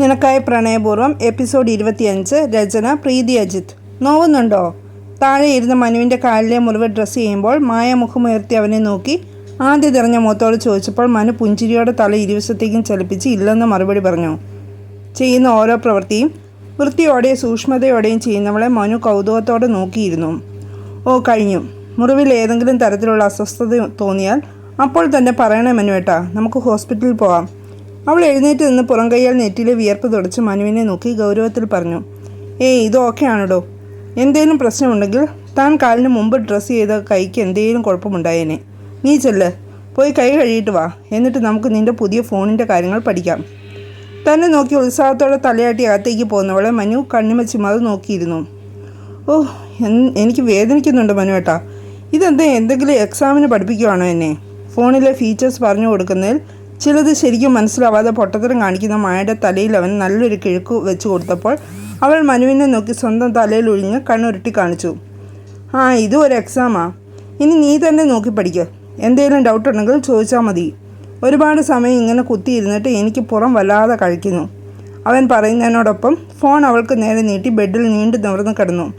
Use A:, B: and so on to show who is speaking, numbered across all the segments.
A: നിനക്കായി പ്രണയപൂർവം എപ്പിസോഡ് ഇരുപത്തിയഞ്ച് രചന പ്രീതി അജിത്ത് നോവുന്നുണ്ടോ? താഴെ ഇരുന്ന് മനുവിന്റെ കാലിലെ മുറിവ് ഡ്രസ്സ് ചെയ്യുമ്പോൾ മായ മുഖമുയർത്തി അവനെ നോക്കി. ആദ്യ തിറഞ്ഞ മുഖത്തോട് ചോദിച്ചപ്പോൾ മനു പുഞ്ചിരിയോടെ തല ഇരുവശത്തേക്കും ചലിപ്പിച്ച് ഇല്ലെന്ന് മറുപടി പറഞ്ഞു. ചെയ്യുന്ന ഓരോ പ്രവൃത്തിയും വൃത്തിയോടെയും സൂക്ഷ്മതയോടെയും ചെയ്യുന്നവളെ മനു കൗതുകത്തോടെ നോക്കിയിരുന്നു. ഓ കഴിഞ്ഞു. മുറിവിൽ ഏതെങ്കിലും തരത്തിലുള്ള അസ്വസ്ഥത തോന്നിയാൽ അപ്പോൾ തന്നെ പറയണേ മനുവേട്ടാ. നമുക്ക് ഹോസ്പിറ്റലിൽ പോവാം അവൾ എഴുന്നേറ്റ് നിന്ന് പുറം കൈയാൽ നെറ്റിയിലെ വിയർപ്പ് തുടച്ച് മനുവിനെ നോക്കി ഗൗരവത്തിൽ പറഞ്ഞു ഏയ് ഇത് എന്തേലും പ്രശ്നമുണ്ടെങ്കിൽ താൻ കാലിന് മുമ്പ് ഡ്രസ്സ് ചെയ്ത കൈക്ക് എന്തേലും കുഴപ്പമുണ്ടായേനെ. നീ ചെല്ല്. പോയി കൈ കഴുകിയിട്ട് വാ. എന്നിട്ട് നമുക്ക് നിന്റെ പുതിയ ഫോണിന്റെ കാര്യങ്ങൾ പഠിക്കാം. തന്നെ നോക്കി ഉത്സാഹത്തോടെ തലയാട്ടി അകത്തേക്ക് പോകുന്നവളെ മനു കണ്ണിമച്ചിമാത് നോക്കിയിരുന്നു. ഓ എനിക്ക് വേദനിക്കുന്നുണ്ട് മനു ഏട്ടാ ഇതെന്താ എന്തെങ്കിലും എക്സാമിന് പഠിപ്പിക്കുവാണോ എന്നെ? ഫോണിലെ ഫീച്ചേഴ്സ് പറഞ്ഞു കൊടുക്കുന്നതിൽ ചിലത് ശരിക്കും മനസ്സിലാവാതെ പൊട്ടത്തരം കാണിക്കുന്ന മായയുടെ തലയിൽ അവൻ നല്ലൊരു കിഴക്കു വെച്ച് കൊടുത്തപ്പോൾ അവൾ മനുവിനെ നോക്കി സ്വന്തം തലയിൽ ഒഴിഞ്ഞ് കണ്ണുരുട്ടി കാണിച്ചു. ആ ഇതും ഒരു എക്സാമാ ഇനി നീ തന്നെ നോക്കി പഠിക്കുക എന്തെങ്കിലും ഡൗട്ട് ഉണ്ടെങ്കിൽ ചോദിച്ചാൽ മതി. ഒരുപാട് സമയം ഇങ്ങനെ കുത്തിയിരുന്നിട്ട് എനിക്ക് പുറം വല്ലാതെ കഴിക്കുന്നു. അവൻ പറയുന്നതിനോടൊപ്പം ഫോൺ അവൾക്ക് നേരെ നീട്ടി ബെഡിൽ നീണ്ടു നിവർന്ന് കിടന്നു.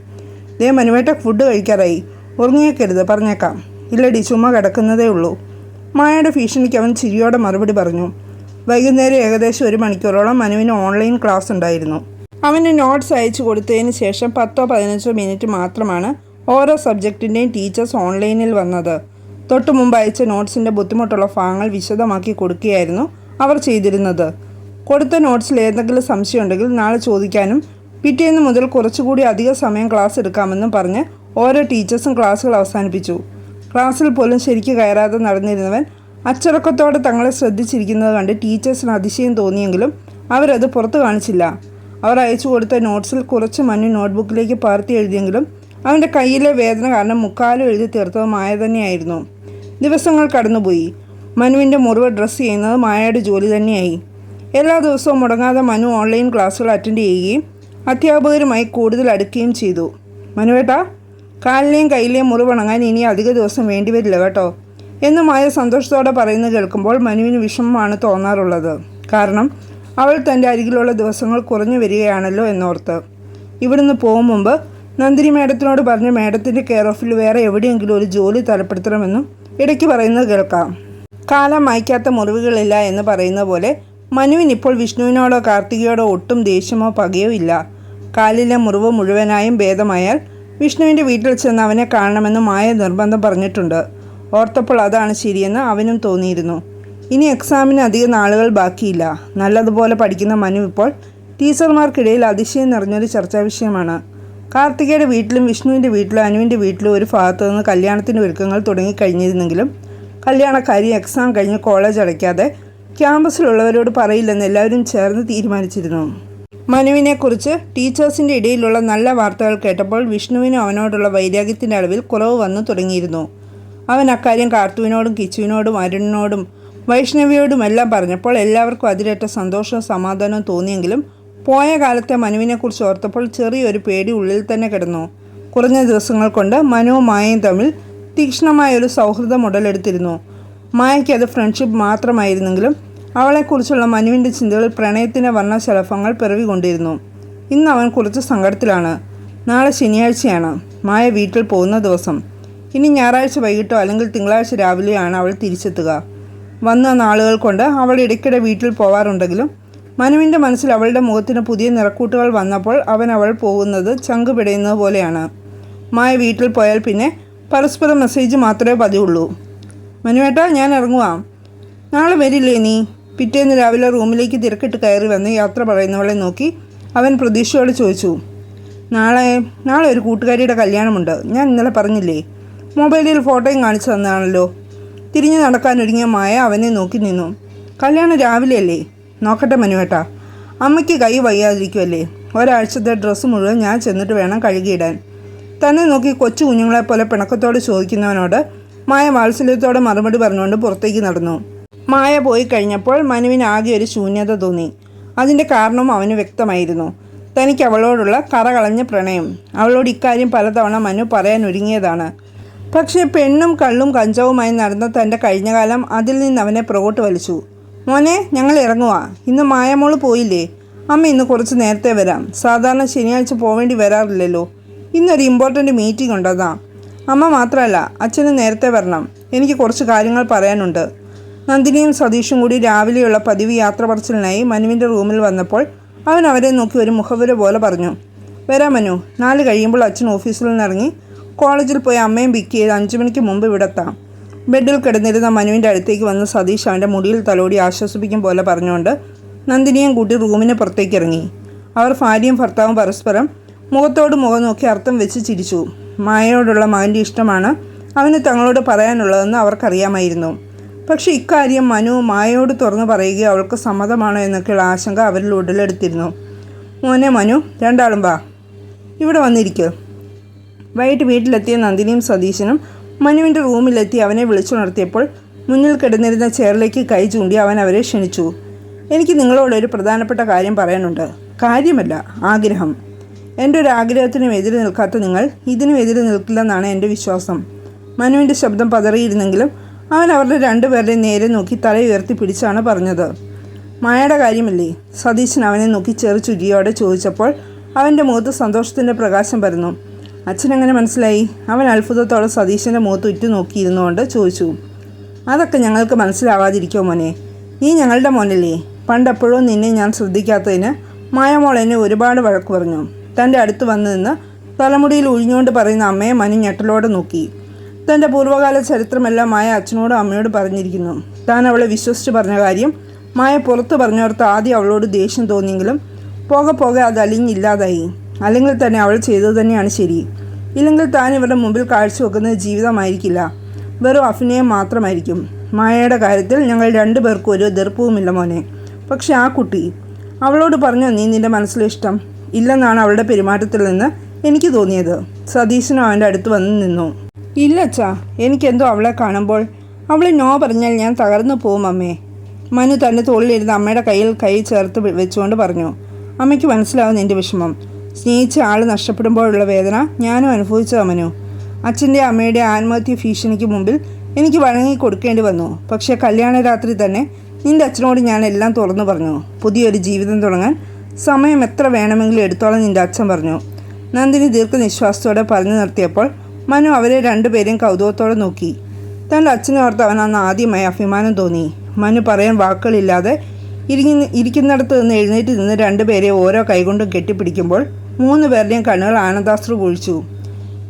A: ദേ മനുവേട്ട ഫുഡ് കഴിക്കാറായി. ഉറങ്ങിയേക്കരുത് പറഞ്ഞേക്കാം. ഇല്ലടി ചുമ്മാ കിടക്കുന്നതേ ഉള്ളൂ. മായയുടെ ഭീഷണിക്ക് അവൻ ചിരിയോടെ മറുപടി പറഞ്ഞു. വൈകുന്നേരം ഏകദേശം ഒരു മണിക്കൂറോളം മനുവിന് ഓൺലൈൻ ക്ലാസ് ഉണ്ടായിരുന്നു. അവന് നോട്ട്സ് അയച്ചു കൊടുത്തതിന് ശേഷം പത്തോ പതിനഞ്ചോ മിനിറ്റ് മാത്രമാണ് ഓരോ സബ്ജക്റ്റിന്റെയും ടീച്ചേഴ്സ് ഓൺലൈനിൽ വന്നത്. തൊട്ടു മുമ്പ് അയച്ച നോട്ട്സിന്റെ ബുദ്ധിമുട്ടുള്ള ഭാഗങ്ങൾ വിശദമാക്കി കൊടുക്കുകയായിരുന്നു അവർ ചെയ്തിരുന്നത്. കൊടുത്ത നോട്ട്സിൽ ഏതെങ്കിലും സംശയം ഉണ്ടെങ്കിൽ നാളെ ചോദിക്കാനും പിറ്റേന്ന് മുതൽ കുറച്ചുകൂടി അധിക സമയം ക്ലാസ് എടുക്കാമെന്നും പറഞ്ഞ് ഓരോ ടീച്ചേഴ്സും ക്ലാസ്സുകൾ അവസാനിപ്പിച്ചു. ക്ലാസ്സിൽ പോലും ശരിക്ക് കയറാതെ നടന്നിരുന്നവൻ അച്ചടക്കത്തോടെ തങ്ങളെ ശ്രദ്ധിച്ചിരിക്കുന്നത് കണ്ട് ടീച്ചേഴ്സിന് അതിശയം തോന്നിയെങ്കിലും അവരത് പുറത്തു കാണിച്ചില്ല. അവർ അയച്ചു കൊടുത്ത നോട്ട്സിൽ കുറച്ച് മഞ്ഞ് നോട്ട്ബുക്കിലേക്ക് പാർത്തി എഴുതിയെങ്കിലും അവന്റെ കയ്യിലെ വേദന കാരണം മുക്കാലും എഴുതി തീർത്തത് മായ തന്നെയായിരുന്നു. ദിവസങ്ങൾ കടന്നുപോയി. മനുവിന്റെ മുറിവ് ഡ്രസ്സ് ചെയ്യുന്നത് മായയുടെ ജോലി തന്നെയായി. എല്ലാ ദിവസവും മുടങ്ങാതെ മനു ഓൺലൈൻ ക്ലാസ്സുകൾ അറ്റൻഡ് ചെയ്യുകയും അധ്യാപകരുമായി കൂടുതൽ അടുക്കുകയും ചെയ്തു. മനുവേട്ടാ കാലിലെയും കയ്യിലെയും മുറിവണങ്ങാൻ ഇനി അധിക ദിവസം വേണ്ടിവരില്ല കേട്ടോ. എന്ന് മായ സന്തോഷത്തോടെ പറയുന്നത് കേൾക്കുമ്പോൾ മനുവിന് വിഷമമാണ് തോന്നാറുള്ളത്. കാരണം അവൾ തന്റെ അരികിലുള്ള ദിവസങ്ങൾ കുറഞ്ഞു വരികയാണല്ലോ എന്നോർത്ത്. ഇവിടുന്ന് പോകും മുമ്പ് നന്ദിനി മേഡത്തിനോട് പറഞ്ഞ് മേഡത്തിന്റെ കെയർ ഓഫിൽ വേറെ എവിടെയെങ്കിലും ഒരു ജോലി തലപ്പെടുത്തണമെന്നും ഇടയ്ക്ക് പറയുന്നത് കേൾക്കാം. കാലം മായ്ക്കാത്ത മുറിവുകളില്ല എന്ന് പറയുന്ന പോലെ മനുവിന് ഇപ്പോൾ വിഷ്ണുവിനോടോ കാർത്തികയോടോ ഒട്ടും ദേഷ്യമോ പകയോ ഇല്ല. കാലിലെ മുറിവ് മുഴുവനായും ഭേദമായാൽ വിഷ്ണുവിന്റെ വീട്ടിൽ ചെന്ന് അവനെ കാണണമെന്ന് മായ നിർബന്ധം പറഞ്ഞിട്ടുണ്ട്. ഓർത്തപ്പോൾ അതാണ് ശരിയെന്ന് അവനും തോന്നിയിരുന്നു. ഇനി എക്സാമിന് അധികം നാളുകൾ ബാക്കിയില്ല. നല്ലതുപോലെ പഠിക്കുന്ന മനു ഇപ്പോൾ ടീച്ചർമാർക്കിടയിൽ അതിശയം നിറഞ്ഞൊരു ചർച്ചാ വിഷയമാണ്. കാർത്തികയുടെ വീട്ടിലും വിഷ്ണുവിന്റെ വീട്ടിലും അനുവിന്റെ വീട്ടിലും ഒരു ഭാഗത്തു നിന്ന് കല്യാണത്തിന്റെ ഒരുക്കങ്ങൾ തുടങ്ങിക്കഴിഞ്ഞിരുന്നെങ്കിലും കല്യാണക്കാരി എക്സാം കഴിഞ്ഞ് കോളേജ് അടയ്ക്കാതെ ക്യാമ്പസിലുള്ളവരോട് പറയില്ലെന്ന് എല്ലാവരും ചേർന്ന് തീരുമാനിച്ചിരുന്നു. മനുവിനെക്കുറിച്ച് ടീച്ചേഴ്സിന്റെ ഇടയിലുള്ള നല്ല വാർത്തകൾ കേട്ടപ്പോൾ വിഷ്ണുവിനും അവനോടുള്ള വൈരാഗ്യത്തിന്റെ അളവിൽ കുറവ് വന്നു തുടങ്ങിയിരുന്നു. അവൻ അക്കാര്യം കാർത്തുവിനോടും കിച്ചുവിനോടും അരുണിനോടും വൈഷ്ണവിയോടും എല്ലാം പറഞ്ഞപ്പോൾ എല്ലാവർക്കും അതിലേറ്റ സന്തോഷവും സമാധാനവും തോന്നിയെങ്കിലും പോയ കാലത്തെ മനുവിനെക്കുറിച്ച് ഓർത്തപ്പോൾ ചെറിയൊരു പേടി ഉള്ളിൽ തന്നെ കിടന്നു. കുറഞ്ഞ ദിവസങ്ങൾ കൊണ്ട് മനുവും മായയും തമ്മിൽ തീക്ഷ്ണമായൊരു സൗഹൃദം ഉടലെടുത്തിരുന്നു. മായയ്ക്ക് അത് ഫ്രണ്ട്ഷിപ്പ് മാത്രമായിരുന്നെങ്കിലും അവളെക്കുറിച്ചുള്ള മനുവിന്റെ ചിന്തകൾ പ്രണയത്തിന്റെ വർണശലഭങ്ങൾ പിറവികൊണ്ടിരുന്നു ഇന്ന് അവൻ കുറച്ച് സങ്കടത്തിലാണ്. നാളെ ശനിയാഴ്ചയാണ്. മായ വീട്ടിൽ പോകുന്ന ദിവസം. ഇനി ഞായറാഴ്ച വൈകിട്ടോ അല്ലെങ്കിൽ തിങ്കളാഴ്ച രാവിലെയാണ് അവൾ തിരിച്ചെത്തുക. വന്ന നാളുകൾ കൊണ്ട് അവൾ ഇടയ്ക്കിടെ വീട്ടിൽ പോവാറുണ്ടെങ്കിലും മനുവിന്റെ മനസ്സിൽ അവളുടെ മുഖത്തിന് പുതിയ നിറക്കൂട്ടുകൾ വന്നപ്പോൾ അവൻ അവൾ പോകുന്നത് ചങ്ക് പിടയുന്നത് പോലെയാണ്. മായ വീട്ടിൽ പോയാൽ പിന്നെ പരസ്പരം മെസ്സേജ് മാത്രമേ പതിവുള്ളൂ. മനുവേട്ടാ ഞാൻ ഇറങ്ങുവാം. നാളെ വരില്ലേ നീ? പിറ്റേന്ന് രാവിലെ റൂമിലേക്ക് തിരക്കിട്ട് കയറി വന്ന് യാത്ര പറയുന്നവളെ നോക്കി അവൻ പ്രതീക്ഷയോടെ ചോദിച്ചു നാളെ നാളെ ഒരു കൂട്ടുകാരിയുടെ കല്യാണമുണ്ട്. ഞാൻ ഇന്നലെ പറഞ്ഞില്ലേ മൊബൈലിൽ ഫോട്ടോയും കാണിച്ചു തന്നാണല്ലോ തിരിഞ്ഞു നടക്കാനൊരുങ്ങിയ മായ അവനെ നോക്കി നിന്നു. കല്യാണം രാവിലെയല്ലേ? നോക്കട്ടെ മനുവേട്ടാ അമ്മയ്ക്ക് കൈ വയ്യാതിരിക്കുമല്ലേ ഒരാഴ്ചത്തെ ഡ്രസ്സ് മുഴുവൻ ഞാൻ ചെന്നിട്ട് വേണം കഴുകിയിടാൻ. തന്നെ നോക്കി കൊച്ചു കുഞ്ഞുങ്ങളെ പോലെ പിണക്കത്തോട് ചോദിക്കുന്നവനോട് മായ വാത്സല്യത്തോടെ മറുപടി പറഞ്ഞുകൊണ്ട് പുറത്തേക്ക് നടന്നു. മായ പോയി കഴിഞ്ഞപ്പോൾ മനുവിന് ആകെ ഒരു ശൂന്യത തോന്നി. അതിന്റെ കാരണം അവന് വ്യക്തമായിരുന്നു. തനിക്ക് അവളോടുള്ള കറകളഞ്ഞ പ്രണയം. അവളോട് ഇക്കാര്യം പലതവണ മനു പറയാൻ ഒരുങ്ങിയതാണ്. പക്ഷേ പെണ്ണും കള്ളും കഞ്ചാവുമായി നടന്ന തന്റെ കഴിഞ്ഞകാലം അതിൽ നിന്ന് അവനെ പുറകോട്ട് വലിച്ചു. മോനെ ഞങ്ങൾ ഇറങ്ങുക ഇന്ന് മായമോൾ പോയില്ലേ? അമ്മ ഇന്ന് കുറച്ച് നേരത്തെ വരാം. സാധാരണ ശനിയാഴ്ച പോവേണ്ടി വരാറില്ലല്ലോ. ഇന്നൊരു ഇമ്പോർട്ടന്റ് മീറ്റിംഗ് ഉണ്ടതാ അമ്മ മാത്രമല്ല അച്ഛന് നേരത്തെ വരണം. എനിക്ക് കുറച്ച് കാര്യങ്ങൾ പറയാനുണ്ട്. നന്ദിനിയും സതീഷും കൂടി രാവിലെയുള്ള പതിവ് യാത്ര പറച്ചിലിനായി മനുവിന്റെ റൂമിൽ വന്നപ്പോൾ അവൻ അവരെ നോക്കി ഒരു മുഖവുര പോലെ പറഞ്ഞു വരാം മനു നാല് കഴിയുമ്പോൾ അച്ഛൻ ഓഫീസിൽ നിന്നിറങ്ങി കോളേജിൽ പോയി അമ്മയും പിക്ക് ചെയ്ത് അഞ്ചു മണിക്ക് മുമ്പ് ഇവിടെത്താം ബെഡിൽ കിടന്നിരുന്ന മനുവിന്റെ അടുത്തേക്ക് വന്ന് സതീഷ് അവന്റെ മുടിയിൽ തലോടി ആശ്വസിപ്പിക്കും പോലെ പറഞ്ഞുകൊണ്ട് നന്ദിനിയും കൂട്ടി റൂമിന് പുറത്തേക്ക് ഇറങ്ങി. അവർ ഭാര്യയും ഭർത്താവും പരസ്പരം മുഖത്തോട് മുഖം നോക്കി അർത്ഥം വെച്ച് ചിരിച്ചു. മായയോടുള്ള മകന്റെ ഇഷ്ടമാണ് അവന് തങ്ങളോട് പറയാനുള്ളതെന്ന് അവർക്കറിയാമായിരുന്നു. പക്ഷേ ഇക്കാര്യം മനു മായയോട് തുറന്നു പറയുക അവൾക്ക് സമ്മതമാണോ എന്നൊക്കെയുള്ള ആശങ്ക അവരിൽ ഉടലെടുത്തിരുന്നു. മോനെ മനു രണ്ടാളും വാ. ഇവിടെ വന്നിരിക്കുക വൈകിട്ട് വീട്ടിലെത്തിയ നന്ദിനിയും സതീശനും മനുവിന്റെ റൂമിലെത്തി അവനെ വിളിച്ചുണർത്തിയപ്പോൾ മുന്നിൽ കിടന്നിരുന്ന ചെയറിലേക്ക് കൈ ചൂണ്ടി അവൻ അവരെ ക്ഷണിച്ചു. എനിക്ക് നിങ്ങളോടൊരു പ്രധാനപ്പെട്ട കാര്യം പറയാനുണ്ട്. കാര്യമല്ല ആഗ്രഹം. എന്റെ ഒരു ആഗ്രഹത്തിനും എതിരെ നിൽക്കാത്ത നിങ്ങൾ ഇതിനും എതിരെ നിൽക്കില്ലെന്നാണ് എന്റെ വിശ്വാസം. മനുവിന്റെ ശബ്ദം പതറിയിരുന്നെങ്കിലും അവൻ അവരുടെ രണ്ടുപേരുടെയും നേരെ നോക്കി തല ഉയർത്തി പിടിച്ചാണ് പറഞ്ഞത്. മായയുടെ കാര്യമല്ലേ? സതീശൻ അവനെ നോക്കി ചെറു ചുരിയോടെ ചോദിച്ചപ്പോൾ അവന്റെ മുഖത്ത് സന്തോഷത്തിന്റെ പ്രകാശം പരന്നു. അച്ഛനെങ്ങനെ മനസ്സിലായി? അവൻ അത്ഭുതത്തോടെ സതീശന്റെ മുഖത്ത് ഉറ്റു നോക്കിയിരുന്നുകൊണ്ട് ചോദിച്ചു. അതൊക്കെ ഞങ്ങൾക്ക് മനസ്സിലാവാതിരിക്കോ മോനെ? നീ ഞങ്ങളുടെ മോനല്ലേ? പണ്ടെപ്പോഴും നിന്നെ ഞാൻ ശ്രദ്ധിക്കാത്തതിന് മായമോൾ എന്നെ ഒരുപാട് വഴക്ക് പറഞ്ഞു. തന്റെ അടുത്ത് വന്നു നിന്ന് തലമുടിയിൽ ഉഴിഞ്ഞുകൊണ്ട് പറയുന്ന അമ്മയെ മനു ഞെട്ടലോടെ നോക്കി. തന്റെ പൂർവകാല ചരിത്രമെല്ലാം മായ അച്ഛനോടും അമ്മയോട് പറഞ്ഞിരിക്കുന്നു. താൻ അവളെ വിശ്വസിച്ച് പറഞ്ഞ കാര്യം മായ പുറത്ത് പറഞ്ഞോർത്ത് ആദ്യം അവളോട് ദേഷ്യം തോന്നിയെങ്കിലും പോകെ പോകെ അത് അലിഞ്ഞില്ലാതായി. അല്ലെങ്കിൽ തന്നെ അവൾ ചെയ്തത് തന്നെയാണ് ശരി. ഇല്ലെങ്കിൽ താൻ ഇവരുടെ മുമ്പിൽ കാഴ്ചവെക്കുന്നത് ജീവിതമായിരിക്കില്ല. വെറും അഭിനയം മാത്രമായിരിക്കും. മായയുടെ കാര്യത്തിൽ ഞങ്ങൾ രണ്ടു പേർക്കും ഒരു എതിർപ്പുമില്ല മോനെ. പക്ഷെ ആ കുട്ടി അവളോട് പറഞ്ഞോ നീ നിന്റെ മനസ്സിലെ ഇഷ്ടം ഇല്ലെന്നാണ് അവളുടെ പെരുമാറ്റത്തിൽ നിന്ന് എനിക്ക് തോന്നിയത്. സതീശനും അവന്റെ അടുത്ത് വന്ന് നിന്നു. ഇല്ല അച്ഛാ എനിക്കെന്തോ അവളെ കാണുമ്പോൾ. അവളെ നോ പറഞ്ഞാൽ ഞാൻ തകർന്നു പോവും അമ്മേ. മനു തന്റെ തോളിലിരുന്ന് അമ്മയുടെ കയ്യിൽ കൈ ചേർത്ത് വെച്ചുകൊണ്ട് പറഞ്ഞു അമ്മയ്ക്ക് മനസ്സിലാവും എന്റെ വിഷമം. സ്നേഹിച്ച ആൾ നഷ്ടപ്പെടുമ്പോഴുള്ള വേദന ഞാനും അനുഭവിച്ചതാ മനു. അച്ഛന്റെ അമ്മയുടെ ആത്മഹത്യ ഭീഷണിക്ക് മുമ്പിൽ എനിക്ക് വഴങ്ങി കൊടുക്കേണ്ടി വന്നു. പക്ഷേ കല്യാണ രാത്രി തന്നെ നിന്റെ അച്ഛനോട് ഞാൻ എല്ലാം തുറന്നു പറഞ്ഞു. പുതിയൊരു ജീവിതം തുടങ്ങാൻ സമയം എത്ര വേണമെങ്കിലും എടുത്തോളം നിന്റെ അച്ഛൻ പറഞ്ഞു. നന്ദിനി ദീർഘനിശ്വാസത്തോടെ പറഞ്ഞു നിർത്തിയപ്പോൾ മനു അവരെ രണ്ടുപേരെയും കൗതുകത്തോടെ നോക്കി. തന്റെ അച്ഛനോർത്ത് അവൻ അന്ന് ആദ്യമായി അഭിമാനം തോന്നി. മനു പറയാൻ വാക്കുകളില്ലാതെ ഇരിങ്ങി ഇരിക്കുന്നിടത്ത് നിന്ന് എഴുന്നേറ്റ് നിന്ന് രണ്ടുപേരെ ഓരോ കൈകൊണ്ടും കെട്ടിപ്പിടിക്കുമ്പോൾ മൂന്ന് പേരുടെയും കണ്ണുകൾ ആനന്ദാശ്രു കുഴിച്ചു.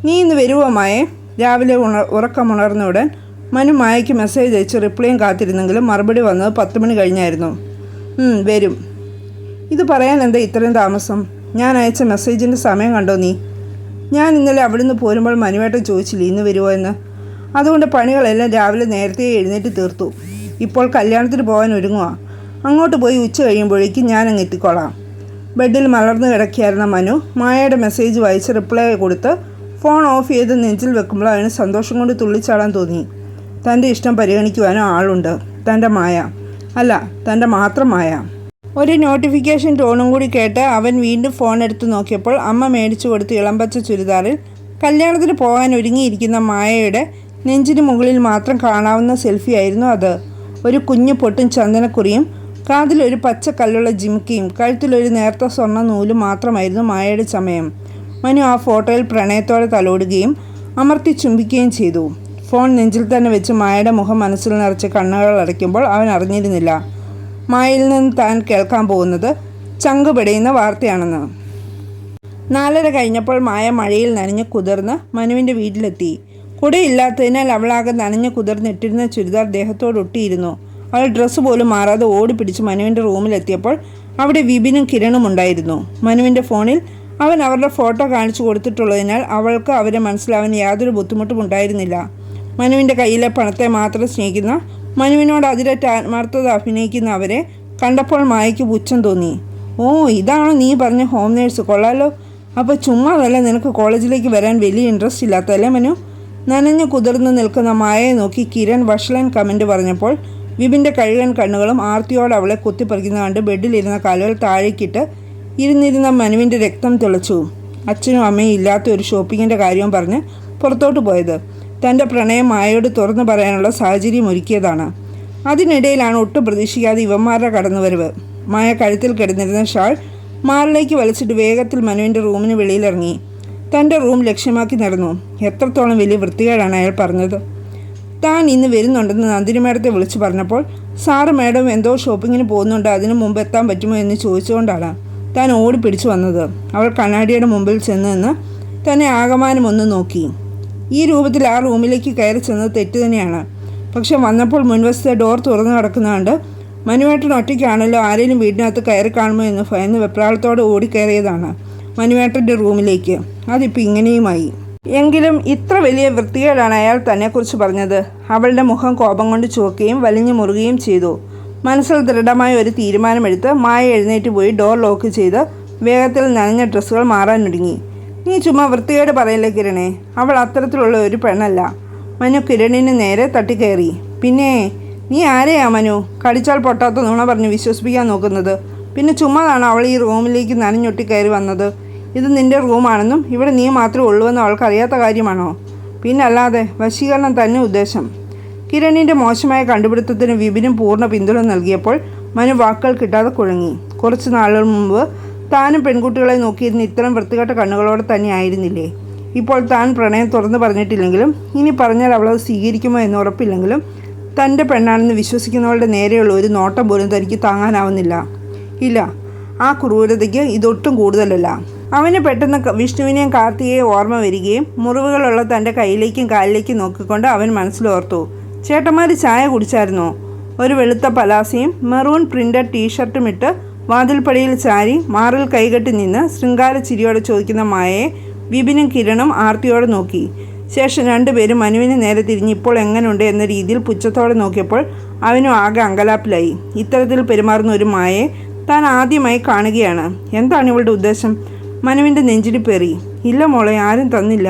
A: നീ ഇന്ന് വരുവോ മായേ? രാവിലെ ഉണ ഉറക്കമുണർന്നയുടൻ മനു മായയ്ക്ക് മെസ്സേജ് അയച്ച് റിപ്ലൈയും കാത്തിരുന്നെങ്കിലും മറുപടി വന്നത് പത്ത് മണി കഴിഞ്ഞായിരുന്നു. "ഉം, വരും. ഇത് പറയാൻ എന്താ ഇത്രയും താമസം? ഞാൻ അയച്ച മെസ്സേജിന്റെ സമയം കണ്ടോ നീ? ഞാൻ ഇന്നലെ അവിടുന്ന് പോരുമ്പോൾ മനുവേട്ടൻ ചോദിച്ചില്ല ഇന്ന് വരുമോ എന്ന്? അതുകൊണ്ട് പണികളെല്ലാം രാവിലെ നേരത്തെ എഴുന്നേറ്റ് തീർത്തു. ഇപ്പോൾ കല്യാണത്തിന് പോകാൻ ഒരുങ്ങുക അങ്ങോട്ട് പോയി ഉച്ച കഴിയുമ്പോഴേക്കും ഞാൻ അങ്ങ് എത്തിക്കോളാം. ബെഡിൽ മലർന്നു കിടക്കിയായിരുന്ന മനു മായയുടെ മെസ്സേജ് വായിച്ച് റിപ്ലൈ കൊടുത്ത് ഫോൺ ഓഫ് ചെയ്ത് നെഞ്ചിൽ വെക്കുമ്പോൾ അവന് സന്തോഷം കൊണ്ട് തുള്ളിച്ചാടാൻ തോന്നി. തന്റെ ഇഷ്ടം പരിഗണിക്കുവാനും ആളുണ്ട്. തന്റെ മായ. അല്ല തന്റെ മാത്രം മായ. ഒരു നോട്ടിഫിക്കേഷൻ ടോണും കൂടി കേട്ട് അവൻ വീണ്ടും ഫോൺ എടുത്ത് നോക്കിയപ്പോൾ അമ്മ മേടിച്ചു കൊടുത്ത് ഇളമ്പച്ച ചുരിദാറിൽ കല്യാണത്തിന് പോകാൻ ഒരുങ്ങിയിരിക്കുന്ന മായയുടെ നെഞ്ചിന് മുകളിൽ മാത്രം കാണാവുന്ന സെൽഫി ആയിരുന്നു അത്. ഒരു കുഞ്ഞു പൊട്ടും ചന്ദനക്കുറിയും കാതിലൊരു പച്ച കല്ലുള്ള ജിമിക്കയും കഴുത്തിലൊരു നേർത്ത സ്വർണ നൂലും മാത്രമായിരുന്നു മായയുടെ ചമയം. മനു ആ ഫോട്ടോയിൽ പ്രണയത്തോടെ തലോടുകയും അമർത്തി ചുംബിക്കുകയും ചെയ്തു. ഫോൺ നെഞ്ചിൽ തന്നെ വെച്ച് മായയുടെ മുഖം മനസ്സിൽ നിറച്ച് കണ്ണുകൾ അടയ്ക്കുമ്പോൾ അവൻ അറിഞ്ഞിരുന്നില്ല. മായയിൽ നിന്ന് താൻ കേൾക്കാൻ പോകുന്നത് ചങ്ക് പിടയുന്ന വാർത്തയാണെന്ന്. നാലര കഴിഞ്ഞപ്പോൾ മായ മഴയിൽ നനഞ്ഞ് കുതിർന്ന് മനുവിന്റെ വീട്ടിലെത്തി. കുടയില്ലാത്തതിനാൽ അവളാകെ നനഞ്ഞ് കുതിർന്നിട്ടിരുന്ന ചുരിദാർ ദേഹത്തോട് ഒട്ടിയിരുന്നു. അവൾ ഡ്രസ്സ് പോലും മാറാതെ ഓടി പിടിച്ച് മനുവിന്റെ റൂമിലെത്തിയപ്പോൾ അവിടെ വിപിനും കിരണും ഉണ്ടായിരുന്നു. മനുവിന്റെ ഫോണിൽ അവൻ അവരുടെ ഫോട്ടോ കാണിച്ചു കൊടുത്തിട്ടുള്ളതിനാൽ അവൾക്ക് അവരെ മനസ്സിലാവാൻ യാതൊരു ബുദ്ധിമുട്ടും ഉണ്ടായിരുന്നില്ല. മനുവിന്റെ കയ്യിലെ പണത്തെ മാത്രം സ്നേഹിക്കുന്ന മനുവിനോട് അതിരറ്റ ആത്മാർത്ഥത അഭിനയിക്കുന്ന അവരെ കണ്ടപ്പോൾ മായയ്ക്ക് പുച്ഛം തോന്നി. ഓ ഇതാണോ നീ പറഞ്ഞ ഹോം നേഴ്സ്? കൊള്ളാലോ. അപ്പോൾ ചുമ്മാതല്ല നിനക്ക് കോളേജിലേക്ക് വരാൻ വലിയ ഇൻട്രസ്റ്റ് ഇല്ലാത്തല്ലേ മനു? നനഞ്ഞു കുതിർന്ന് നിൽക്കുന്ന മായയെ നോക്കി കിരൺ വഷളൻ കമന്റ് പറഞ്ഞപ്പോൾ വിപിന്റെ കഴുകൻ കണ്ണുകളും ആർത്തിയോടെ അവളെ കുത്തിപ്പറിക്കുന്ന കണ്ട് ബെഡിലിരുന്ന കാലുകൾ താഴേക്കിട്ട് ഇരുന്നിരുന്ന മനുവിന്റെ രക്തം തിളച്ചു. അച്ഛനും അമ്മയും ഇല്ലാത്ത ഒരു ഷോപ്പിങ്ങിന്റെ കാര്യവും പറഞ്ഞ് പുറത്തോട്ട് പോയത്. തന്റെ പ്രണയം മായയോട് തുറന്നു പറയാനുള്ള സാഹചര്യം ഒരുക്കിയതാണ്. അതിനിടയിലാണ് ഒട്ടും പ്രതീക്ഷിക്കാതെ ഇവന്മാരുടെ കടന്നുവരവ്. മായ കഴുത്തിൽ കിടന്നിരുന്ന ഷാൾ മാറിലേക്ക് വലിച്ചിട്ട് വേഗത്തിൽ മനുവിന്റെ റൂമിന് വെളിയിലിറങ്ങി. തന്റെ റൂം ലക്ഷ്യമാക്കി നടന്നു. എത്രത്തോളം വലിയ വൃത്തികേടാണ് അയാൾ പറഞ്ഞത്. താൻ ഇന്ന് വരുന്നുണ്ടെന്ന് നന്ദിനി മേഡത്തെ വിളിച്ചു പറഞ്ഞപ്പോൾ സാറ് മേഡം എന്തോ ഷോപ്പിങ്ങിന് പോകുന്നുണ്ട് അതിനു മുമ്പ് എത്താൻ പറ്റുമോ എന്ന് ചോദിച്ചുകൊണ്ടാണ് താൻ ഓടി പിടിച്ചു വന്നത്. അവൾ കണ്ണാടിയുടെ മുമ്പിൽ ചെന്ന് നിന്ന് തന്നെ ആകമാനം ഒന്ന് നോക്കി. ഈ രൂപത്തിൽ ആ റൂമിലേക്ക് കയറി ചെന്നത് തെറ്റു തന്നെയാണ്. പക്ഷെ വന്നപ്പോൾ മുൻവശത്തെ ഡോർ തുറന്നു കിടക്കുന്നതുകൊണ്ട് മനുവേട്ടൻ ഒറ്റയ്ക്കാണല്ലോ ആരെങ്കിലും വീടിനകത്ത് കയറി കാണുമോ എന്ന് ഭയന്ന് വെപ്രാളത്തോടെ ഓടിക്കയറിയതാണ് മനുവേട്ടന്റെ റൂമിലേക്ക്. അതിപ്പോൾ ഇങ്ങനെയുമായി. എങ്കിലും ഇത്ര വലിയ വൃത്തികേടാണ് അയാൾ തന്നെക്കുറിച്ച് പറഞ്ഞത്. അവളുടെ മുഖം കോപം കൊണ്ട് ചുവക്കുകയും വലിഞ്ഞു മുറുകയും ചെയ്തു. മനസ്സിൽ ദൃഢമായ ഒരു തീരുമാനമെടുത്ത് മായ എഴുന്നേറ്റ് പോയി ഡോർ ലോക്ക് ചെയ്ത് വേഗത്തിൽ നനഞ്ഞ ഡ്രസ്സുകൾ മാറാനൊരുങ്ങി നീ ചുമ്മാ വൃത്തികേട് പറയല്ലേ കിരണേ? അവൾ അത്തരത്തിലുള്ള ഒരു പെണ്ണല്ല. മനു കിരണിന് നേരെ തട്ടിക്കയറി. പിന്നെ നീ ആരെയാ മനു? കടിച്ചാൽ പൊട്ടാത്ത നുണ പറഞ്ഞ് വിശ്വസിപ്പിക്കാൻ നോക്കുന്നത്. പിന്നെ ചുമ്മാതാണ് അവൾ ഈ റൂമിലേക്ക് നനഞ്ഞൊട്ടി കയറി വന്നത്? ഇത് നിന്റെ റൂമാണെന്നും ഇവിടെ നീ മാത്രമേ ഉള്ളൂവെന്നും അവൾക്ക് അറിയാത്ത കാര്യമാണോ? പിന്നല്ലാതെ വശീകരണം തന്നെ ഉദ്ദേശം. കിരണിന്റെ മോശമായ കണ്ടുപിടുത്തത്തിന് വിപിനും പൂർണ പിന്തുണ നൽകിയപ്പോൾ മനു വാക്കുകൾ കിട്ടാതെ കുഴങ്ങി. കുറച്ച് നാളുകൾ മുമ്പ് താനും പെൺകുട്ടികളെ നോക്കിയിരുന്ന ഇത്തരം വൃത്തികെട്ട കണ്ണുകളോടെ തന്നെ ആയിരുന്നില്ലേ? ഇപ്പോൾ താൻ പ്രണയം തുറന്നു പറഞ്ഞിട്ടില്ലെങ്കിലും ഇനി പറഞ്ഞാൽ അവളത് സ്വീകരിക്കുമോ എന്ന് ഉറപ്പില്ലെങ്കിലും തന്റെ പെണ്ണാണെന്ന് വിശ്വസിക്കുന്നവളുടെ നേരെയുള്ള ഒരു നോട്ടം പോലും തനിക്ക് താങ്ങാനാവുന്നില്ല. ഇല്ല ആ ക്രൂരതയ്ക്ക് ഇതൊട്ടും കൂടുതലല്ല. അവന് പെട്ടെന്ന് വിഷ്ണുവിനെയും കാർത്തികയെ ഓർമ്മ വരികയും മുറിവുകളുള്ള തന്റെ കയ്യിലേക്കും കാലിലേക്കും നോക്കിക്കൊണ്ട് അവൻ മനസ്സിലോർത്തു. ചേട്ടന്മാർ ചായ കുടിച്ചായിരുന്നോ? ഒരു വെളുത്ത പലാസയും മെറൂൺ പ്രിന്റഡ് ടീഷർട്ടും ഇട്ട് വാതിൽപ്പടിയിൽ ചാരി മാറിൽ കൈകെട്ടി നിന്ന് ശൃംഗാര ചിരിയോടെ ചോദിക്കുന്ന മായയെ വിപിനും കിരണും ആർത്തിയോടെ നോക്കി. ശേഷം രണ്ടുപേരും മനുവിന് നേരെ തിരിഞ്ഞ് ഇപ്പോൾ എങ്ങനെയുണ്ട് എന്ന രീതിയിൽ പുച്ഛത്തോടെ നോക്കിയപ്പോൾ അവനും ആകെ അങ്കലാപ്പിലായി. ഇത്തരത്തിൽ പെരുമാറുന്ന ഒരു മായയെ താൻ ആദ്യമായി കാണുകയാണ്. എന്താണ് ഇവളുടെ ഉദ്ദേശം? മനുവിന്റെ നെഞ്ചിടിപ്പേറി ഇല്ല മോളെ ആരും തന്നില്ല.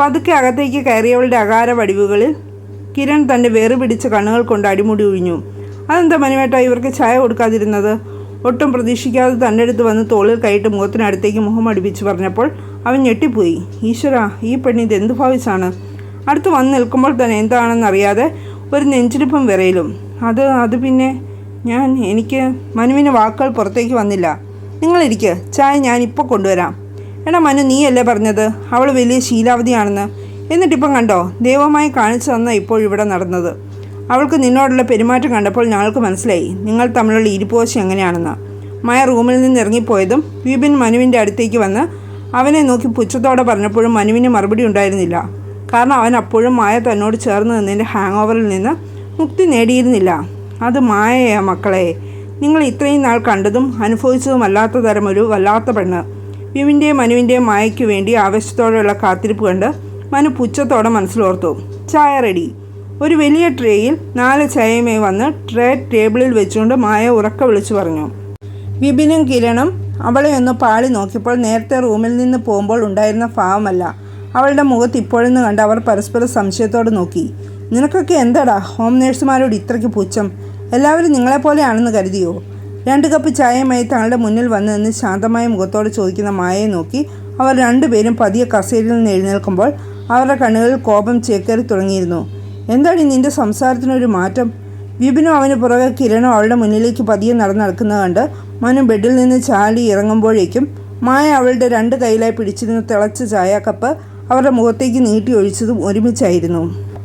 A: പതുക്കെ അകത്തേക്ക് കയറിയവളുടെ അകാര വടിവുകളിൽ കിരൺ തന്റെ വേറുപിടിച്ച കണ്ണുകൾ കൊണ്ട് അടിമുടി ഒഴിഞ്ഞു അതെന്താ മനുവേട്ട ഇവർക്ക് ചായ കൊടുക്കാതിരുന്നത്? ഒട്ടും പ്രതീക്ഷിക്കാതെ തന്റെ അടുത്ത് വന്ന് തോളിൽ കൈയിട്ട് മുഖത്തിനടുത്തേക്ക് മുഖം അടുപ്പിച്ച് പറഞ്ഞപ്പോൾ അവൻ ഞെട്ടിപ്പോയി. ഈശ്വര ഈ പെണ്ണ് എന്ത് ഭാവിച്ചാണ് അടുത്ത് വന്ന് നിൽക്കുമ്പോൾ തന്നെ എന്താണെന്നറിയാതെ ഒരു നെഞ്ചിടിപ്പും വിറയിലും. അത് അത് പിന്നെ ഞാൻ എനിക്ക് മനുവിന് വാക്കുകൾ പുറത്തേക്ക് വന്നില്ല. നിങ്ങളിരിക്ക് ചായ ഞാൻ ഇപ്പോൾ കൊണ്ടുവരാം. എടാ മനു നീയല്ലേ പറഞ്ഞത്? അവൾ വലിയ ശീലാവതിയാണെന്ന് എന്നിട്ടിപ്പം കണ്ടോ? ദൈവമായി കാണിച്ചു തന്ന ഇപ്പോൾ ഇവിടെ നടന്നത്. അവൾക്ക് നിന്നോടുള്ള പെരുമാറ്റം കണ്ടപ്പോൾ ഞങ്ങൾക്ക് മനസ്സിലായി. നിങ്ങൾ തമ്മിലുള്ള ഇരിപ്പോശം എങ്ങനെയാണെന്ന്. മായ റൂമിൽ നിന്ന് ഇറങ്ങിപ്പോയതും വിപിൻ മനുവിന്റെ അടുത്തേക്ക് വന്ന് അവനെ നോക്കി പുച്ഛത്തോടെ പറഞ്ഞപ്പോഴും മനുവിന് മറുപടി ഉണ്ടായിരുന്നില്ല. കാരണം അവൻ അപ്പോഴും മായ തന്നോട് ചേർന്ന് നിന്നതിന്റെ ഹാങ് ഓവറിൽ നിന്ന് മുക്തി നേടിയിരുന്നില്ല. അത് മായയാ മക്കളെ. നിങ്ങൾ ഇത്രയും നാൾ കണ്ടതും അനുഭവിച്ചതുമല്ലാത്ത തരം ഒരു വല്ലാത്ത പെണ്ണ്. വിവിന്റെയും മനുവിന്റെയും മായയ്ക്ക് വേണ്ടി ആവേശത്തോടെയുള്ള കാത്തിരിപ്പ് കണ്ട് മനു പുച്ഛത്തോടെ മനസ്സിലോർത്തു. ചായ റെഡി. ഒരു വലിയ ട്രേയിൽ നാല് ചായമേ വന്ന് ട്രേ ടേബിളിൽ വെച്ചുകൊണ്ട് മായ ഉറക്ക വിളിച്ചു പറഞ്ഞു. വിപിനും കിരണും അവളെ ഒന്ന് പാളി നോക്കിയപ്പോൾ നേരത്തെ റൂമിൽ നിന്ന് പോകുമ്പോൾ ഉണ്ടായിരുന്ന ഭാവമല്ല. അവളുടെ മുഖത്ത് ഇപ്പോഴെന്ന് കണ്ട് അവർ പരസ്പരം സംശയത്തോട് നോക്കി. നിനക്കൊക്കെ എന്താടാ? ഹോം നേഴ്സുമാരോട് ഇത്രയ്ക്ക് പുച്ഛം. എല്ലാവരും നിങ്ങളെപ്പോലെയാണെന്ന് കരുതിയോ? രണ്ട് കപ്പ് ചായയുമായി തങ്ങളുടെ മുന്നിൽ വന്ന് നിന്ന് ശാന്തമായ മുഖത്തോട് ചോദിക്കുന്ന മായയെ നോക്കി അവർ രണ്ടുപേരും പതിയെ കസേരയിൽ നിന്ന് എഴുന്നേൽക്കുമ്പോൾ അവരുടെ കണ്ണുകളിൽ കോപം ചേക്കേറി തുടങ്ങിയിരുന്നു. എന്താണ് നിന്റെ സംസാരത്തിനൊരു മാറ്റം? വിപിനും അവന് പുറകെ കിരണും അവളുടെ മുന്നിലേക്ക് പതിയെ നടന്നു നടക്കുന്നത് കണ്ട് മനു ബെഡിൽ നിന്ന് ചാടി ഇറങ്ങുമ്പോഴേക്കും മായ അവളുടെ രണ്ട് കൈയിലായി പിടിച്ചിരുന്ന തിളച്ച ചായ കപ്പ് അവരുടെ മുഖത്തേക്ക് നീട്ടി ഒഴിച്ചതും ഒരുമിച്ചായിരുന്നു.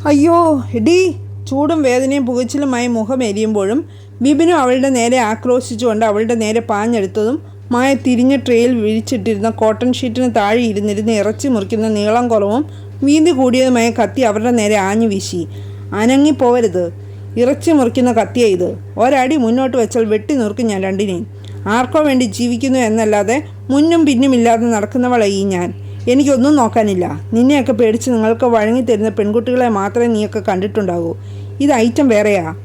A: അയ്യോ എടീ ചൂടും വേദനയും പുകച്ചിലുമായി മുഖം എരിയുമ്പോഴും വിപിനും അവളുടെ നേരെ ആക്രോശിച്ചുകൊണ്ട് അവളുടെ നേരെ പാഞ്ഞെടുത്തതും മായ തിരിഞ്ഞ ട്രേയിൽ വിരിച്ചിട്ടിരുന്ന കോട്ടൺ ഷീറ്റിന് താഴെ ഇരുന്നിരുന്ന് ഇറച്ചി മുറിക്കുന്ന നീളം കുറവും വീതി കൂടിയതുമായ കത്തി അവരുടെ നേരെ ആഞ്ഞു വീശി. അനങ്ങിപ്പോവരുത്. ഇറച്ചി മുറിക്കുന്ന കത്തിയ ഇത്. ഒരടി മുന്നോട്ട് വെച്ചാൽ വെട്ടി നുറുക്കും ഞാൻ രണ്ടിനെയും. ആർക്കോ വേണ്ടി ജീവിക്കുന്നു എന്നല്ലാതെ മുന്നും പിന്നുമില്ലാതെ നടക്കുന്നവളായി ഞാൻ. എനിക്കൊന്നും നോക്കാനില്ല. നിന്നെയൊക്കെ പേടിച്ച് നിങ്ങൾക്ക് വഴങ്ങിത്തരുന്ന പെൺകുട്ടികളെ മാത്രമേ നീയൊക്കെ കണ്ടിട്ടുണ്ടാകൂ ഇത് ഐറ്റം വേറെയാ.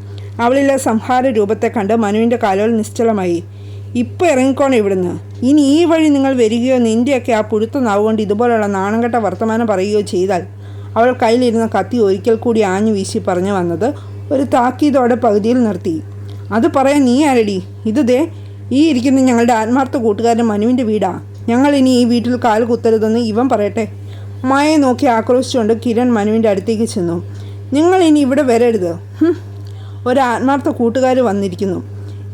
A: അവളിലെ സംഹാര രൂപത്തെ കണ്ട് മനുവിന്റെ കാലുകൾ നിശ്ചലമായി. ഇപ്പോൾ ഇറങ്ങിക്കോണം ഇവിടുന്ന്. ഇനി ഈ വഴി നിങ്ങൾ വരികയോ നിന്റെയൊക്കെ ആ പുഴുത്ത നാവ് കൊണ്ട് ഇതുപോലുള്ള നാണംകെട്ട വർത്തമാനം പറയുകയോ ചെയ്താൽ അവൾ കയ്യിലിരുന്ന കത്തി ഒരിക്കൽ കൂടി ആഞ്ഞു വീശി പറഞ്ഞു വന്നത് ഒരു താക്കീതോടെ പകുതിയിൽ നിർത്തി. അത് പറയാൻ നീ ആരടി? ഇത് ദേ ഈ ഇരിക്കുന്ന ഞങ്ങളുടെ ആത്മാർത്ഥ കൂട്ടുകാരൻ മനുവിന്റെ വീടാ. ഞങ്ങൾ ഇനി ഈ വീട്ടിൽ കാൽ കുത്തരുതെന്ന് ഇവൻ പറയട്ടെ. മായയെ നോക്കി ആക്രോശിച്ചുകൊണ്ട് കിരൺ മനുവിന്റെ അടുത്തേക്ക് ചെന്നു. നിങ്ങൾ ഇനി ഇവിടെ വരരുത്. ഒരു ആത്മാർത്ഥ കൂട്ടുകാർ വന്നിരിക്കുന്നു.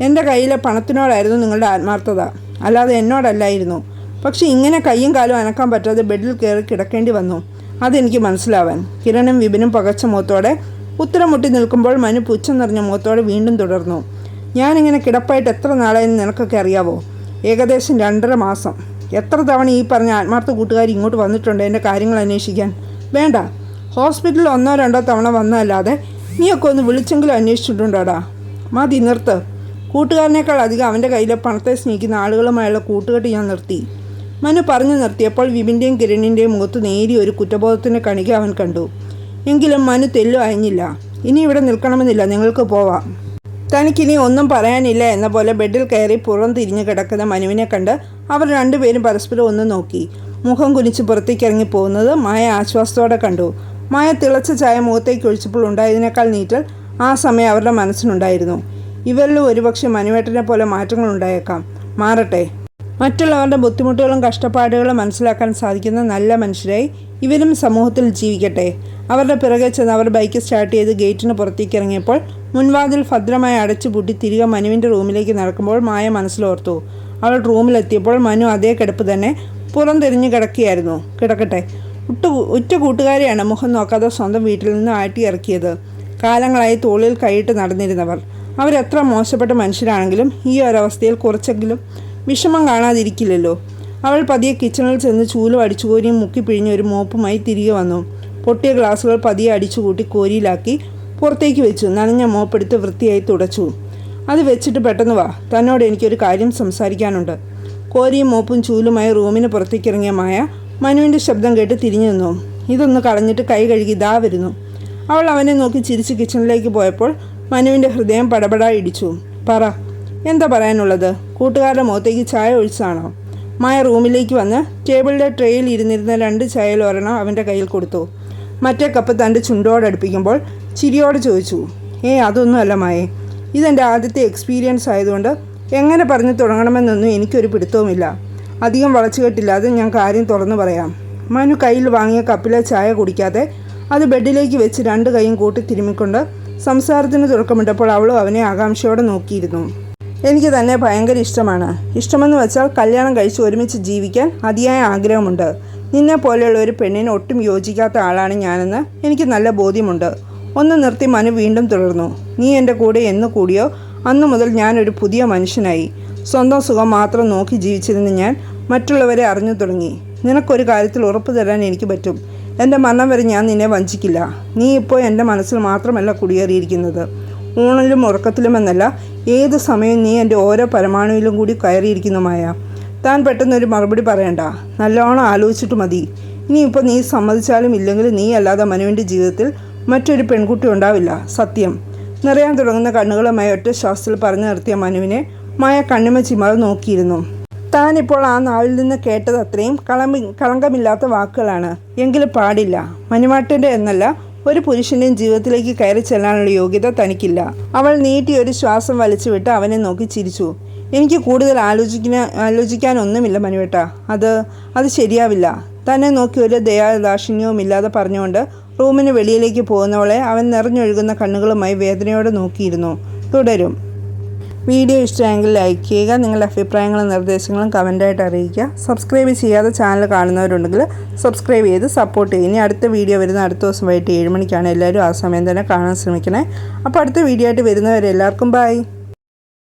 A: എന്റെ കയ്യിലെ പണത്തിനോടായിരുന്നു നിങ്ങളുടെ ആത്മാർത്ഥത. അല്ലാതെ എന്നോടല്ലായിരുന്നു. പക്ഷെ ഇങ്ങനെ കയ്യും കാലും അനക്കാൻ പറ്റാതെ ബെഡിൽ കയറി കിടക്കേണ്ടി വന്നു. അതെനിക്ക് മനസ്സിലാവാൻ. കിരണും വിപിനും പകച്ച മുഖത്തോടെ ഉത്തരം മുട്ടി നിൽക്കുമ്പോൾ മനു പുച്ഛം നിറഞ്ഞ മുഖത്തോടെ വീണ്ടും തുടർന്നു. ഞാനിങ്ങനെ കിടപ്പായിട്ട് എത്ര നാളായെന്ന് നിനക്കൊക്കെ അറിയാവോ? ഏകദേശം രണ്ടര മാസം. എത്ര തവണ ഈ പറഞ്ഞ ആത്മാർത്ഥ കൂട്ടുകാർ ഇങ്ങോട്ട് വന്നിട്ടുണ്ട് എന്റെ കാര്യങ്ങൾ അന്വേഷിക്കാൻ? വേണ്ട. ഹോസ്പിറ്റലിൽ ഒന്നോ രണ്ടോ തവണ വന്നതല്ലാതെ നീയൊക്കെ ഒന്ന് വിളിച്ചെങ്കിലും അന്വേഷിച്ചിട്ടുണ്ടോടാ? മതി നിർത്ത്. കൂട്ടുകാരനേക്കാൾ അധികം അവന്റെ കയ്യിലെ പണത്തെ സ്നേഹിക്കുന്ന ആളുകളുമായുള്ള കൂട്ടുകെട്ട് ഞാൻ നിർത്തി. മനു പറഞ്ഞു നിർത്തിയപ്പോൾ വിപിന്റെയും കിരണിന്റെയും മുഖത്ത് നേരിയ ഒരു കുറ്റബോധത്തിന്റെ കണിക അവൻ കണ്ടു. എങ്കിലും മനു തെല്ലു അയഞ്ഞില്ല. ഇനി ഇവിടെ നിൽക്കണമെന്നില്ല നിങ്ങൾക്ക് പോവാം. തനിക്കിനി ഒന്നും പറയാനില്ല എന്ന പോലെ ബെഡിൽ കയറി പുറം തിരിഞ്ഞു കിടക്കുന്ന മനുവിനെ കണ്ട് അവർ രണ്ടുപേരും പരസ്പരം ഒന്ന് നോക്കി. മുഖം കുനിച്ച് പുറത്തേക്ക് ഇറങ്ങി പോകുന്നത് മായ ആശ്വാസത്തോടെ കണ്ടു. മായ തിളച്ച ചായ മുഖത്തേക്ക് ഒഴിച്ചപ്പോൾ ഉണ്ടായതിനേക്കാൾ നീറ്റൽ ആ സമയം അവരുടെ മനസ്സിനുണ്ടായിരുന്നു. ഇവരിൽ ഒരുപക്ഷെ മനുവേട്ടനെ പോലെ മാറ്റങ്ങൾ ഉണ്ടായേക്കാം മാറട്ടെ. മറ്റുള്ളവരുടെ ബുദ്ധിമുട്ടുകളും കഷ്ടപ്പാടുകളും മനസ്സിലാക്കാൻ സാധിക്കുന്ന നല്ല മനുഷ്യരായി ഇവരും സമൂഹത്തിൽ ജീവിക്കട്ടെ. അവരുടെ പിറകെ ചെന്ന് അവർ ബൈക്ക് സ്റ്റാർട്ട് ചെയ്ത് ഗേറ്റിന് പുറത്തേക്ക് ഇറങ്ങിയപ്പോൾ മുൻവാതിൽ ഭദ്രമായി അടച്ചു പൂട്ടി തിരികെ മനുവിന്റെ റൂമിലേക്ക് നടക്കുമ്പോൾ മായ മനസ്സിലോർത്തു. അവൾ റൂമിലെത്തിയപ്പോൾ മനു അതേ കിടപ്പ് തന്നെ പുറംതെരിഞ്ഞ് കിടക്കുകയായിരുന്നു. കിടക്കട്ടെ. ഉട്ടു ഉറ്റ കൂട്ടുകാരെയാണ് മുഖം നോക്കാതെ സ്വന്തം വീട്ടിൽ നിന്ന് ആട്ടി ഇറക്കിയത് കാലങ്ങളായി തോളിൽ കൈയിട്ട് നടന്നിരുന്നവർ. അവരെത്ര മോശപ്പെട്ട മനുഷ്യരാണെങ്കിലും ഈ ഒരവസ്ഥയിൽ കുറച്ചെങ്കിലും വിഷമം കാണാതിരിക്കില്ലല്ലോ. അവൾ പതിയെ കിച്ചണിൽ ചെന്ന് ചൂലും അടിച്ചുകോരിയും മുക്കി പിഴിഞ്ഞ് ഒരു മോപ്പുമായി തിരികെ വന്നു. പൊട്ടിയ ഗ്ലാസുകൾ പതിയെ അടിച്ചുകൂട്ടി കോരിയിലാക്കി പുറത്തേക്ക് വെച്ചു. നനഞ്ഞ മോപ്പെടുത്ത് വൃത്തിയായി തുടച്ചു. അത് വെച്ചിട്ട് പെട്ടെന്ന് വാ. തന്നോട് എനിക്കൊരു കാര്യം സംസാരിക്കാനുണ്ട്. കോരിയും മോപ്പും ചൂലുമായി റൂമിന് പുറത്തേക്ക് ഇറങ്ങിയ മായ മനുവിന്റെ ശബ്ദം കേട്ട് തിരിഞ്ഞു നിന്നു. ഇതൊന്ന് കളഞ്ഞിട്ട് കൈ കഴുകി ദാ വരുന്നു. അവൾ അവനെ നോക്കി ചിരിച്ച് കിച്ചണിലേക്ക് പോയപ്പോൾ മനുവിന്റെ ഹൃദയം പടപടാ ഇടിച്ചു പറ എന്താ പറയാനുള്ളത്? കൂട്ടുകാരുടെ മുഖത്തേക്ക് ചായ ഒഴിച്ചാണോ? മായ റൂമിലേക്ക് വന്ന് ടേബിളിന്റെ ട്രേയിൽ ഇരുന്നിരുന്ന രണ്ട് ചായയിൽ ഒരെണ്ണം അവന്റെ കയ്യിൽ കൊടുത്തു. മറ്റേ കപ്പ് തന്റെ ചുണ്ടോടടുപ്പിക്കുമ്പോൾ ചിരിയോടെ ചോദിച്ചു ഏ അതൊന്നുമല്ല മായേ. ഇതെന്റെ ആദ്യത്തെ എക്സ്പീരിയൻസ് ആയതുകൊണ്ട് എങ്ങനെ പറഞ്ഞു തുടങ്ങണമെന്നൊന്നും എനിക്കൊരു പിടുത്തവുമില്ല. അധികം വളച്ചുകെട്ടില്ലാതെ ഞാൻ കാര്യം തുറന്നു പറയാം. മനു കയ്യിൽ വാങ്ങിയ കപ്പിലെ ചായ കുടിക്കാതെ അത് ബെഡിലേക്ക് വെച്ച് രണ്ട് കൈയും കൂട്ടി തിരുമ്മിക്കൊണ്ട് സംസാരത്തിന് തുടക്കമിട്ടപ്പോൾ അവളും അവനെ ആകാംക്ഷയോടെ നോക്കിയിരുന്നു. എനിക്ക് തന്നെ ഭയങ്കര ഇഷ്ടമാണ്. ഇഷ്ടമെന്ന് വെച്ചാൽ കല്യാണം കഴിച്ച് ഒരുമിച്ച് ജീവിക്കാൻ അതിയായ ആഗ്രഹമുണ്ട്. നിന്നെ പോലെയുള്ള ഒരു പെണ്ണിനെ ഒട്ടും യോജിക്കാത്ത ആളാണ് ഞാനെന്ന് എനിക്ക് നല്ല ബോധ്യമുണ്ട്. ഒന്ന് നിർത്തി മനു വീണ്ടും തുടർന്നു. നീ എന്റെ കൂടെ എന്ന് കൂടിയോ? അന്നു മുതൽ ഞാനൊരു പുതിയ മനുഷ്യനായി. സ്വന്തം സുഖം മാത്രം നോക്കി ജീവിച്ചിരുന്ന ഞാൻ മറ്റുള്ളവരെ അറിഞ്ഞു തുടങ്ങി. നിനക്കൊരു കാര്യത്തിൽ ഉറപ്പ് തരാൻ എനിക്ക് പറ്റും. എന്റെ മരണം വരെ ഞാൻ നിന്നെ വഞ്ചിക്കില്ല. നീ ഇപ്പോൾ എന്റെ മനസ്സിൽ മാത്രമല്ല കുടിയേറിയിരിക്കുന്നത്. ഊണിലും ഉറക്കത്തിലുമെന്നല്ല ഏത് സമയവും നീ എന്റെ ഓരോ പരമാണുവിലും കൂടി കയറിയിരിക്കുന്നുമായ താൻ പെട്ടെന്നൊരു മറുപടി പറയണ്ട. നല്ലോണം ആലോചിച്ചിട്ട് മതി. ഇനിയിപ്പോൾ നീ സമ്മതിച്ചാലും ഇല്ലെങ്കിലും നീ അല്ലാതെ മനുവിന്റെ ജീവിതത്തിൽ മറ്റൊരു പെൺകുട്ടി ഉണ്ടാവില്ല. സത്യം. നിറയാൻ തുടങ്ങുന്ന കണ്ണുകളുമായി ഒറ്റ ശ്വാസത്തിൽ പറഞ്ഞു നിർത്തിയ മനുവിനെ മായ കണ്ണിമ ചിമാർ നോക്കിയിരുന്നു. താനിപ്പോൾ ആ നാവിൽ നിന്ന് കേട്ടത് അത്രയും കളമി കളങ്കമില്ലാത്ത വാക്കുകളാണ്. എങ്കിലും പാടില്ല. മനുമാട്ടിന്റെ എന്നല്ല ഒരു പുരുഷന്റെയും ജീവിതത്തിലേക്ക് കയറി ചെല്ലാനുള്ള യോഗ്യത തനിക്കില്ല. അവൾ നീട്ടി ഒരു ശ്വാസം വലിച്ചുവിട്ട് അവനെ നോക്കി ചിരിച്ചു. എനിക്ക് കൂടുതൽ ആലോചിക്കുന്ന ആലോചിക്കാനൊന്നുമില്ല മനുവേട്ട അത് അത് ശരിയാവില്ല. തന്നെ നോക്കി ഒരു ദയാദാക്ഷിണ്യവും ഇല്ലാതെ പറഞ്ഞുകൊണ്ട് റൂമിന് വെളിയിലേക്ക് പോകുന്നവളെ അവൻ നിറഞ്ഞൊഴുകുന്ന കണ്ണുകളുമായി വേദനയോടെ നോക്കിയിരുന്നു. തുടരും. വീഡിയോ ഇഷ്ടമെങ്കിൽ ലൈക്ക് ചെയ്യുക നിങ്ങളുടെ അഭിപ്രായങ്ങളും നിർദ്ദേശങ്ങളും കമന്റായിട്ട് അറിയിക്കുക. സബ്സ്ക്രൈബ് ചെയ്യാതെ ചാനൽ കാണുന്നവരുണ്ടെങ്കിൽ സബ്സ്ക്രൈബ് ചെയ്ത് സപ്പോർട്ട് ചെയ്യുക. ഇനി അടുത്ത വീഡിയോ വരുന്ന അടുത്ത ദിവസം വൈകിട്ട് ഏഴ് മണിക്കാണ് എല്ലാവരും ആ സമയം തന്നെ കാണാൻ ശ്രമിക്കണേ. അപ്പോൾ അടുത്ത വീഡിയോ ആയിട്ട് വരുന്നവരെ എല്ലാവർക്കും ബൈ